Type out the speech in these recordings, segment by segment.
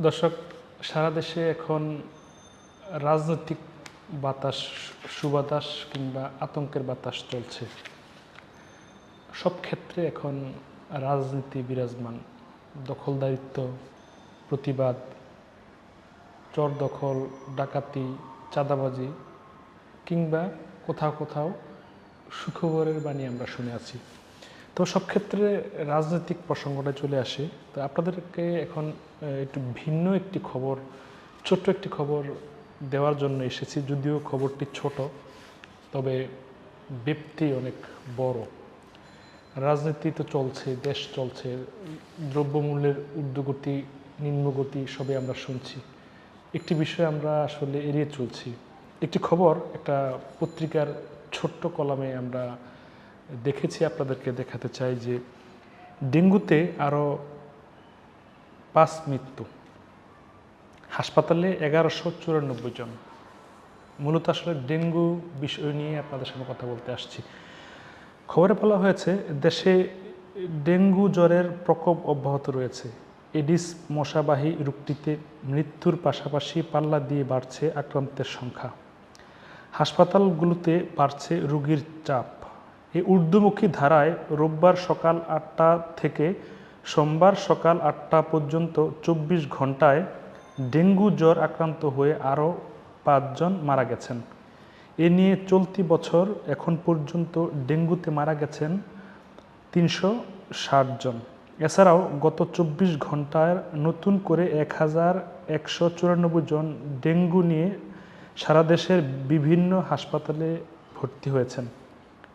দর্শক, সারা দেশে এখন রাজনৈতিক বাতাস, সুবাতাস কিংবা আতঙ্কের বাতাস চলছে। সব ক্ষেত্রে এখন রাজনীতি বিরাজমান। দখলদারিত্ব, প্রতিবাদ চর দখল ডাকাতি, চাঁদাবাজি কিংবা কোথাও কোথাও সুখবরের বাণী আমরা শুনে আছি। তো সব ক্ষেত্রে রাজনৈতিক প্রসঙ্গটা চলে আসে। তো আপনাদেরকে এখন একটু ভিন্ন একটি খবর, ছোট্ট একটি খবর দেওয়ার জন্য এসেছি। যদিও খবরটি ছোট, তবে ব্যক্তি অনেক বড়। রাজনীতি তো চলছে, দেশ চলছে, দ্রব্যমূল্যের ঊর্ধ্বগতি, নিম্নগতি সবই আমরা শুনছি। একটি বিষয় আমরা আসলে এড়িয়ে চলছি। একটি খবর, একটা পত্রিকার ছোট্ট কলামে আমরা দেখেছি, আপনাদেরকে দেখাতে চাই যে ডেঙ্গুতে আরও পাঁচ মৃত্যু। হাসপাতালে এগারোশো চুরানব্বই জন। মূলত আসলে ডেঙ্গু বিষয় নিয়ে আপনাদের সঙ্গে কথা বলতে আসছি। খবরে বলা হয়েছে, দেশে ডেঙ্গু জ্বরের প্রকোপ অব্যাহত রয়েছে। এডিস মশাবাহী রোগটিতে মৃত্যুর পাশাপাশি পাল্লা দিয়ে বাড়ছে আক্রান্তের সংখ্যা। হাসপাতালগুলোতে বাড়ছে রোগীর চাপ। এই ঊর্ধ্বমুখী ধারায় রোববার সকাল আটটা থেকে সোমবার সকাল আটটা পর্যন্ত চব্বিশ ঘন্টায় ডেঙ্গু জ্বর আক্রান্ত হয়ে আরও পাঁচজন মারা গেছেন। এ নিয়ে চলতি বছর এখন পর্যন্ত ডেঙ্গুতে মারা গেছেন তিনশো ষাট জন। এছাড়াও গত চব্বিশ ঘন্টায় নতুন করে এক হাজার একশো চুরানব্বই জন ডেঙ্গু নিয়ে সারা দেশের বিভিন্ন হাসপাতালে ভর্তি হয়েছেন।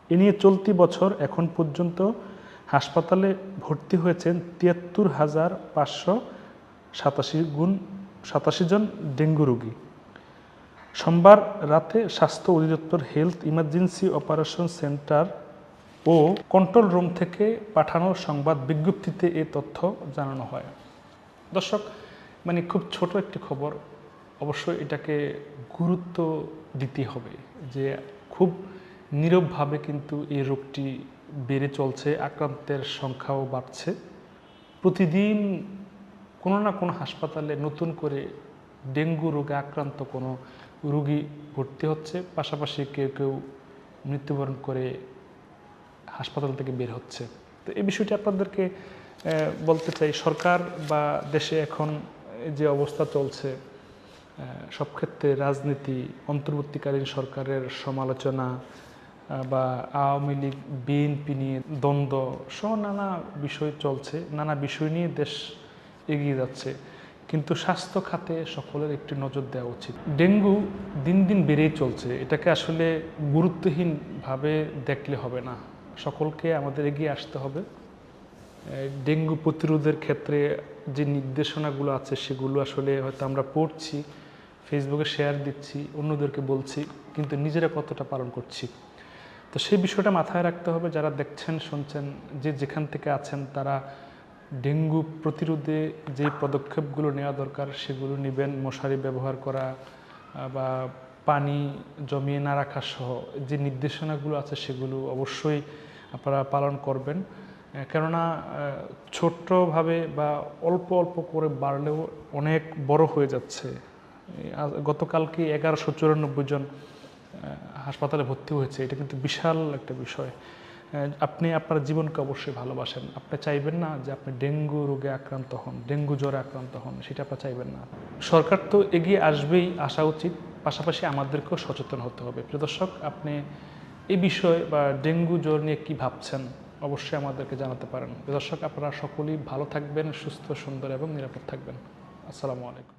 এ নিয়ে চলতি বছর এখন পর্যন্ত হাসপাতালে ভর্তি হয়েছেন তিয়াত্তর হাজার পাঁচশো সাতাশি গুণ সাতাশি জন ডেঙ্গু রোগী। সোমবার রাতে স্বাস্থ্য অধিদপ্তর হেলথ ইমার্জেন্সি অপারেশন সেন্টার ও কন্ট্রোল রুম থেকে পাঠানো সংবাদ বিজ্ঞপ্তিতে এ তথ্য জানানো হয়। দর্শক মানে খুব ছোট একটি খবর, অবশ্যই এটাকে গুরুত্ব দিতে হবে যে খুব নীরবভাবে কিন্তু এই রোগটি বেড়ে চলছে, আক্রান্তের সংখ্যাও বাড়ছে। প্রতিদিন কোনো না কোনো হাসপাতালে নতুন করে ডেঙ্গু রোগে আক্রান্ত কোনো রোগী ভর্তি হচ্ছে, পাশাপাশি কেউ কেউ মৃত্যুবরণ করে হাসপাতাল থেকে বের হচ্ছে। তো এই বিষয়টি আপনাদেরকে বলতে চাই, সরকার বা দেশে এখন যে অবস্থা চলছে সব ক্ষেত্রে রাজনীতি, অন্তর্বর্তীকালীন সরকারের সমালোচনা বা আওয়ামী লীগ, বিএনপি নিয়ে দ্বন্দ্ব সহ নানা বিষয় চলছে, নানা বিষয় নিয়ে দেশ এগিয়ে যাচ্ছে। কিন্তু স্বাস্থ্য খাতে সকলের একটি নজর দেওয়া উচিত। ডেঙ্গু দিন দিন বেড়েই চলছে। এটাকে আসলে গুরুত্বহীনভাবে দেখলে হবে না। সকলকে আমাদের এগিয়ে আসতে হবে। ডেঙ্গু প্রতিরোধের ক্ষেত্রে যে নির্দেশনাগুলো আছে, সেগুলো আসলে হয়তো আমরা পড়ছি ফেসবুকে শেয়ার দিচ্ছি, অন্যদেরকে বলছি, কিন্তু নিজেরা কতটা পালন করছি? তো সেই বিষয়টা মাথায় রাখতে হবে, যারা দেখছেন, শুনছেন, যে যেখান থেকে আছেন তারা ডেঙ্গু প্রতিরোধে যে পদক্ষেপগুলো নেওয়া দরকার সেগুলো নেবেন। মশারি ব্যবহার করা বা পানি জমিয়ে না রাখা সহ যে নির্দেশনাগুলো আছে সেগুলো অবশ্যই আপনারা পালন করবেন। কেননা ছোট্টভাবে বা অল্প অল্প করে বাড়লেও অনেক বড় হয়ে যাচ্ছে। গতকালকে এগারোশো চুরানব্বই জন হাসপাতালে ভর্তি হয়েছে, এটা কিন্তু বিশাল একটা বিষয়। আপনি আপনার জীবনকে অবশ্যই ভালোবাসেন। আপনি চাইবেন না যে আপনি ডেঙ্গু রোগে আক্রান্ত হন, ডেঙ্গু জ্বরে আক্রান্ত হন, সেটা আপনি চাইবেন না। সরকার তো এগিয়ে আসবেই, আসা উচিত। পাশাপাশি আমাদেরকেও সচেতন হতে হবে। প্রিয় দর্শক, আপনি এই বিষয় বা ডেঙ্গু জ্বর নিয়ে কি ভাবছেন, অবশ্যই আমাদেরকে জানাতে পারেন। দর্শক, আপনারা সকলেই ভালো থাকবেন, সুস্থ, সুন্দর এবং নিরাপদ থাকবেন। আসসালামু আলাইকুম।